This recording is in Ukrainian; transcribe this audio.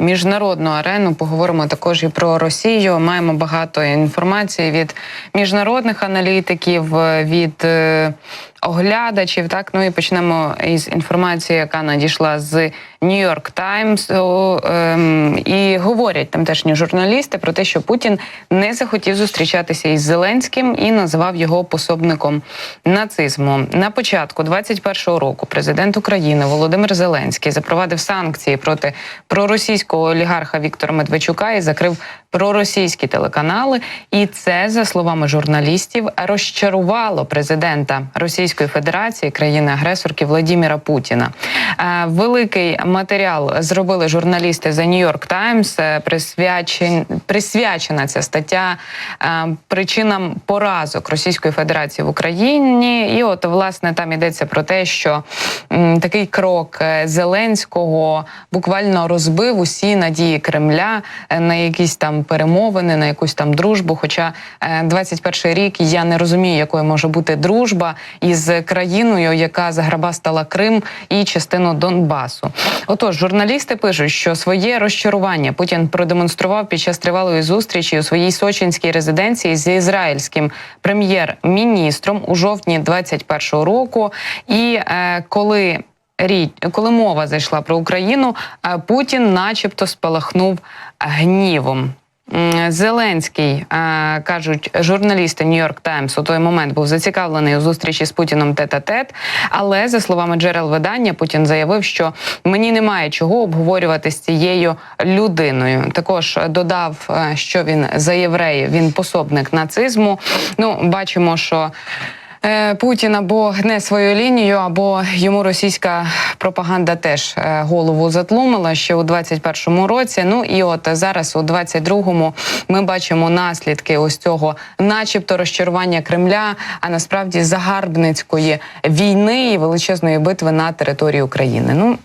міжнародну арену. Поговоримо також і про Росію. Маємо багато інформації від міжнародних аналітиків, від е, оглядачів. Так, ну і почнемо із інформації, яка надійшла з Нью-Йорк Таймс. ем, І говорять тамтешні журналісти про те, що Путін не захотів зустрічатися із Зеленським і називав його пособником нацизму. На початку 21-го року президент України Володимир Зеленський запровадив санкції проти проросійського олігарха Віктора Медведчука і закрив проросійські телеканали. І це, за словами журналістів, розчарувало президента Російської Федерації, країни-агресорки Владіміра Путіна. Е, Великий матеріал зробили журналісти за Нью-Йорк Таймс. Присвячен... Присвячена ця стаття е, причинам поразок Російської Федерації в Україні. І от власне там йдеться про те, що такий крок е, Зеленського буквально розбив усі надії Кремля на якісь там перемовини, на якусь там дружбу. Хоча е, 21 рік я не розумію, якою може бути дружба із країною, яка заграбастала Крим і частину Донбасу. Отож, журналісти пишуть, що своє розчарування Путін продемонстрував під час тривалої зустрічі у своїй сочинській резиденції з ізраїльським прем'єр-міністром у жовтні 21 року. І е, коли річ, коли мова зайшла про Україну, е, Путін, начебто, спалахнув гнівом. Зеленський кажуть журналісти Нью-Йорк Таймс у той момент був зацікавлений у зустрічі з Путіном тет-а-тет, але за словами джерел видання, Путін заявив, що мені немає чого обговорювати з цією людиною. Також додав, е, що він за євреїв, він пособник нацизму. Ну, бачимо, що. Е, Путін або гне свою лінію, або йому російська пропаганда теж е, голову затлумила ще у 21-му році. Ну і от зараз, у 22-му, ми бачимо наслідки ось цього, начебто, розчарування Кремля, а насправді загарбницької війни і величезної битви на території України. Ну